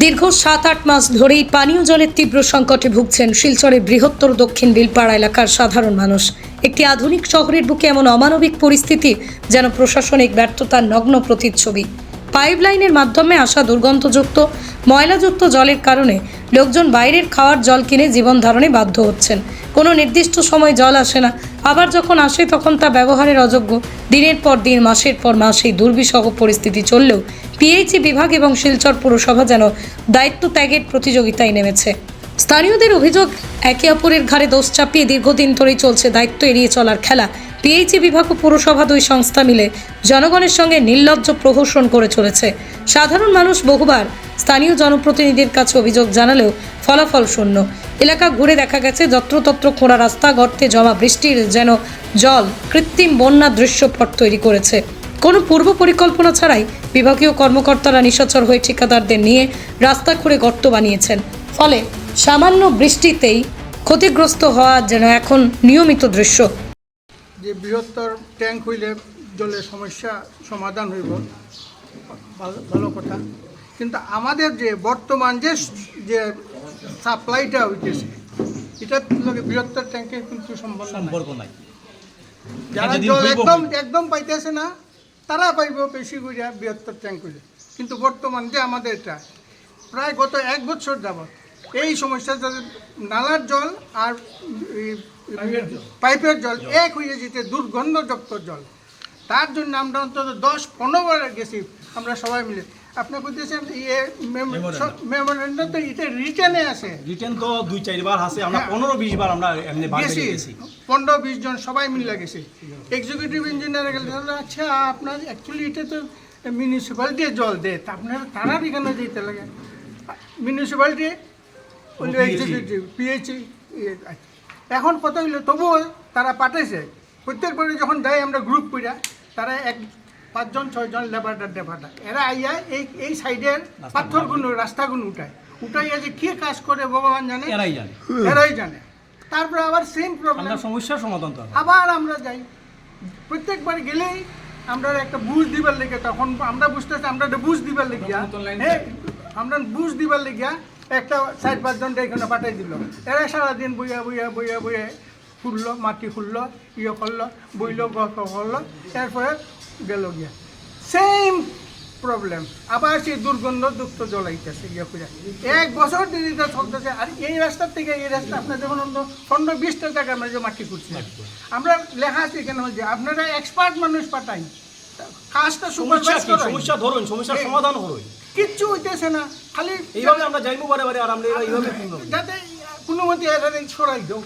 দীর্ঘ সাত আট মাস ধরেই পানীয় জলের তীব্র সংকটে ভুগছেন শিলচরের বৃহত্তর দক্ষিণ বিলপাড়া এলাকার সাধারণ মানুষ। একটি আধুনিক শহরের বুকে এমন অমানবিক পরিস্থিতি যেন প্রশাসনিক ব্যর্থতার নগ্ন প্রতিচ্ছবি। পাইপলাইনের মাধ্যমে আসা দুর্গন্ধযুক্ত, ময়লাযুক্ত জলের কারণে লোকজন বাইরের খাওয়ার জল কিনে জীবন ধারণে বাধ্য হচ্ছেন। কোনো নির্দিষ্ট সময় জল আসে না। আবার যখন আসে তখন তা ব্যবহারের অযোগ্য। দিনের পর দিন, মাসের পর মাস এই দুর্বিষহ পরিস্থিতি চললেও পিএইচি বিভাগ এবং শিলচর পুরসভা যেন দায়িত্ব ত্যাগের প্রতিযোগিতায় নেমেছে। স্থানীয়দের অভিযোগ, একে অপরের ঘাড়ে দোষ চাপিয়ে দীর্ঘদিন ধরেই চলছে দায়িত্ব এড়িয়ে চলার খেলা। পিএইচি বিভাগ ও পুরসভা দুই সংস্থা মিলে জনগণের সঙ্গে নির্লজ্জ প্রহসন করে চলেছে। সাধারণ মানুষ বহুবার স্থানীয় জনপ্রতিনিধির কাছে অভিযোগ জানালেও ফলাফল শূন্য। এলাকা ঘুরে দেখা গেছে, যত্রতত্র খোঁড়া রাস্তা গর্তে জমা বৃষ্টির যেন জল কৃত্রিম বন্যা দৃশ্যপট তৈরি করেছে। কোনো পূর্ব পরিকল্পনা ছাড়াই বিভাগীয় কর্মকর্তারা নিশাচর হয়ে ঠিকাদারদের নিয়ে রাস্তা খুঁড়ে গর্ত বানিয়েছেন। ফলে সামান্য বৃষ্টিতেই ক্ষতিগ্রস্ত হওয়া যেন এখন নিয়মিত দৃশ্য। যে বৃহত্তর ট্যাঙ্ক হইলে জলের সমস্যা সমাধান হইব। ভালো কথা। কিন্তু আমাদের যে বর্তমান যে যে সাপ্লাইটা হইতেছে এটার লগে বৃহত্তর ট্যাঙ্কে কিন্তু সম্পর্ক নাই। যারা জল একদম একদম পাইতেছে না তারা পাইব বেশি করিয়া বৃহত্তর ট্যাঙ্ক হইলে। কিন্তু বর্তমান যে আমাদের এটা প্রায় গত এক বছর যাবত এই সমস্যা যাতে নালার জল আর পাইপের জল। এক হয়ে যেতে দুর্গন্ধযুক্ত জল। তার জন্য আমরা অন্তত দশ পনেরো বার গেছি আমরা সবাই মিলে। আপনি বলতেছেন ইয়ে মেমোরেন্ডাম তো এটা রিটার্নে আছে। রিটার্ন তো দুই চারবার আছে আমরা হ্যাঁ। পনেরো বিশ বার আমরা এমনি গেছি। পনেরো বিশ জন সবাই মিলে গেছে। এক্সিকিউটিভ ইঞ্জিনিয়ার গেলে আচ্ছা আপনার অ্যাকচুয়ালি এটা তো মিউনিসিপ্যালিটি জল দেয় আপনার তারা এখানে দিতে লাগে? মিউনিসিপ্যালিটি এক্সিকিউটিভ পিএইচি এখন কত হইল? তবুও তারা পাঠাইছে। প্রত্যেকবারে যখন যাই আমরা গ্রুপ কইরা তারা এক পাঁচজন ছয়জন লেবারটা ডেবারটা এরা আইয়া এই এই সাইডের পাথরগুলো রাস্তাগুলো উঠায়। উঠাইয়া যে কে কাজ করে ভগবান জানে? এরাই জানে। এরাই জানে। তারপরে আবার সেম প্রবলেম আমরা সমস্যার সমাধান তো আবার। আমরা যাই। প্রত্যেকবার গেলেই আমরা একটা বুঝ দিবার লেগে তখন আমরা বুঝতেছি আমরা একটা বুঝ দিবার লেগিয়া হ্যাঁ আমরা বুঝ দিবার লেগিয়া একটা চার পাঁচজন এখানে পাঠাই দিল। এরা সারাদিন বইয়া বইয়া বইয়া বইয়া খুললো মাটি খুললো ইয়ে করল বইলো গল্প করল এরপরে গেল গিয়া। সেম প্রবলেম আবার সেই দুর্গন্ধযুক্ত জল আইতেছে ইয়ে করে এক বছর দিদিতে চলতেছে। আর এই রাস্তার থেকে এই রাস্তা আপনার যখন অন্য পনেরো বিশটা জায়গা আমরা যে মাটি করছি আমরা লেখা আছে কেন যে আপনারা এক্সপার্ট মানুষ পাঠাই। কাজটা সুপারভাইজ সমস্যা ধরুন সমস্যার সমাধান হরই কিচ্ছু হইতেছে না খালি এইভাবে আমরা যাইবো বারে বারে আর আমরা এইভাবে যাতে কোনো মতে এরা সরাই দাও।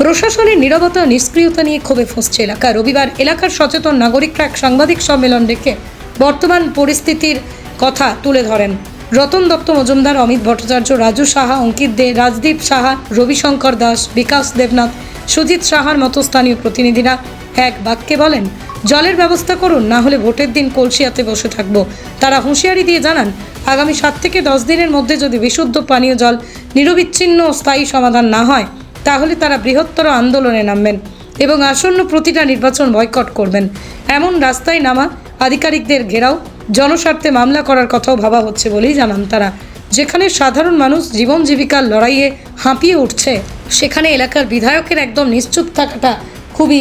প্রশাসনের নীরবতা ও নিষ্ক্রিয়তা নিয়ে ক্ষোভে ফুঁসছে এলাকা। রবিবার এলাকার সচেতন নাগরিকরা এক সাংবাদিক সম্মেলন ডেকে বর্তমান পরিস্থিতির কথা তুলে ধরেন। রতন দত্ত মজুমদার অমিত ভট্টাচার্য রাজু সাহা অঙ্কিত দে রাজদীপ সাহা রবিশঙ্কর দাস বিকাশ দেবনাথ সুজিত সাহার মতো স্থানীয় প্রতিনিধিরা এক বাক্যে বলেন জলের ব্যবস্থা করুন, না হলে ভোটের দিন কলসিয়াতে বসে থাকব। তারা হুঁশিয়ারি দিয়ে জানান, আগামী সাত থেকে দশ দিনের মধ্যে যদি বিশুদ্ধ পানীয় জল নিরবিচ্ছিন্ন স্থায়ী সমাধান না হয়, তাহলে তারা বৃহত্তর আন্দোলনে নামবেন এবং আসন্ন প্রতিটা নির্বাচন বয়কট করবেন। এমন রাস্তায় নামা আধিকারিকদের ঘেরাও, জনস্বার্থে মামলা করার কথাও ভাবা হচ্ছে বলেই জানান তারা। যেখানে সাধারণ মানুষ জীবন জীবিকার লড়াইয়ে হাঁপিয়ে উঠছে, সেখানে এলাকার বিধায়কের একদম নিশ্চুপ থাকাটা খুবই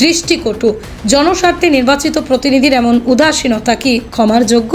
দৃষ্টিকটু। জনস্বার্থে নির্বাচিত প্রতিনিধির এমন উদাসীনতা কি ক্ষমার যোগ্য?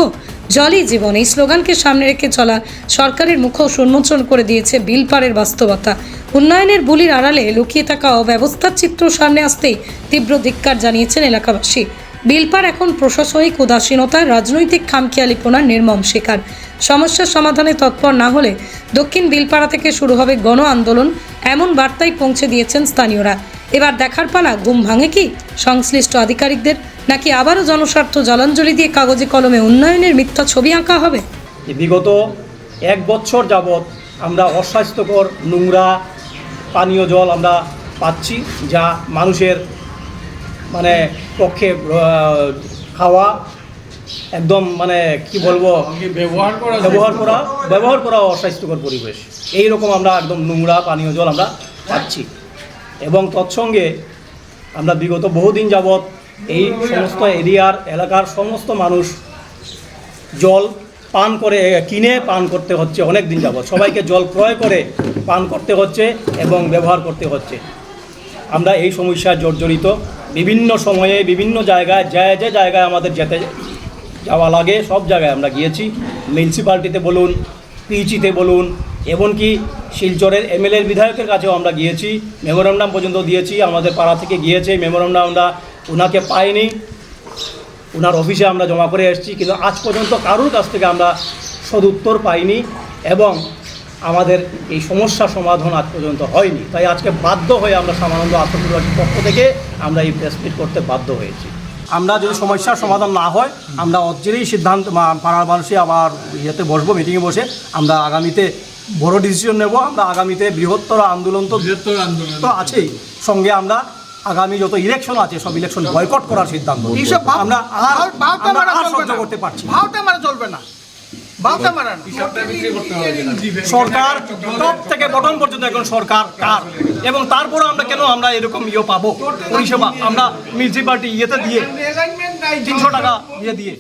জলই জীবন। এই স্লোগানকে সামনে রেখে চলা সরকারের মুখোশ উন্মোচন করে দিয়েছে বিলপাড়ের বাস্তবতা। উন্নয়নের বুলির আড়ালে লুকিয়ে থাকা অব্যবস্থার চিত্র সামনে আসতেই তীব্র ধিক্কার জানিয়েছেন এলাকাবাসী। বিলপাড় এখন প্রশাসনিক উদাসীনতা রাজনৈতিক খামখেয়ালিপনার নির্মম শিকার। সমস্যার সমাধানে তৎপর না হলে দক্ষিণ বিলপাড়া থেকে শুরু হবে গণ আন্দোলন, এমন বার্তাই পৌঁছে দিয়েছেন স্থানীয়রা। এবার দেখার পালা ঘুম ভাঙে কি? সংশ্লিষ্ট আধিকারিকদের নাকি আবারও জনস্বার্থ জলাঞ্জলি দিয়ে কাগজে কলমে উন্নয়নের মিথ্যা ছবি আঁকা হবে? যে বিগত এক বছর যাবৎ আমরা অস্বাস্থ্যকর নোংরা পানীয় জল আমরা পাচ্ছি যা মানুষের মানে পক্ষে খাওয়া একদম মানে কি বলব? ব্যবহার করা ব্যবহার করা ব্যবহার করা অস্বাস্থ্যকর পরিবেশ। এই রকম আমরা একদম নোংরা পানীয় জল আমরা পাচ্ছি। এবং তৎসঙ্গে আমরা বিগত বহুদিন যাবৎ এই সমস্ত এরিয়ার এলাকার সমস্ত মানুষ জল পান করে, কিনে পান করতে হচ্ছে অনেক দিন যাবৎ। সবাইকে জল ক্রয় করে পান করতে হচ্ছে এবং ব্যবহার করতে হচ্ছে। আমরা এই সমস্যায় জর্জরিত। বিভিন্ন সময়ে বিভিন্ন জায়গায়, যে যে জায়গায় আমাদের যেতে যাওয়া লাগে, সব জায়গায় আমরা গিয়েছি। মিউনিসিপ্যালিটিতে বলুন, পিইচিতে বলুন এমনকি শিলচরের এমএলএর বিধায়কের কাছেও আমরা গিয়েছি। মেমোরান্ডাম পর্যন্ত দিয়েছি, আমাদের পাড়া থেকে গিয়েছে। মেমোরান্ডাম আমরা ওনাকে পাইনি। ওনার অফিসে আমরা জমা করে এসেছি, কিন্তু আজ পর্যন্ত কারোর কাছ থেকে আমরা সদুত্তর পাইনি এবং আমাদের এই সমস্যা সমাধান আজ পর্যন্ত হয়নি। তাই আজকে বাধ্য হয়ে আমরা সামানন্দ আত্মনির্ভরশীল পক্ষ থেকে আমরা এই প্রেস মিট করতে বাধ্য হয়েছি। আমরা যদি সমস্যার সমাধান না হয়, আমরা অচিরেই সিদ্ধান্ত পাড়ার মানুষে আবার ইয়েতে বসবো মিটিংয়ে বসে আমরা আগামীতে বড় ডিসিশন নেব আমরা আগামীতে বৃহত্তর আন্দোলন তো বৃহত্তর আন্দোলন। তো আছেই। সঙ্গে আমরা আগামী যত ইলেকশন আছে সব ইলেকশন বয়কট করার সিদ্ধান্ত এইসব আমরা আর সহ্য করতে পারছি না। মারা চলবে না। ভাবতে মারা না। হিসাবটা বিক্রি করতে হবে। যেটা। সরকার টপ থেকে বটম পর্যন্ত এখন সরকার কার এবং তারপরে আমরা কেন আমরা এরকম ইয়ে পাবো? পরিষেবা আমরা মিউনিসিপালিটি ইয়েতে দিয়ে তিনশো টাকা ইয়ে দিয়ে।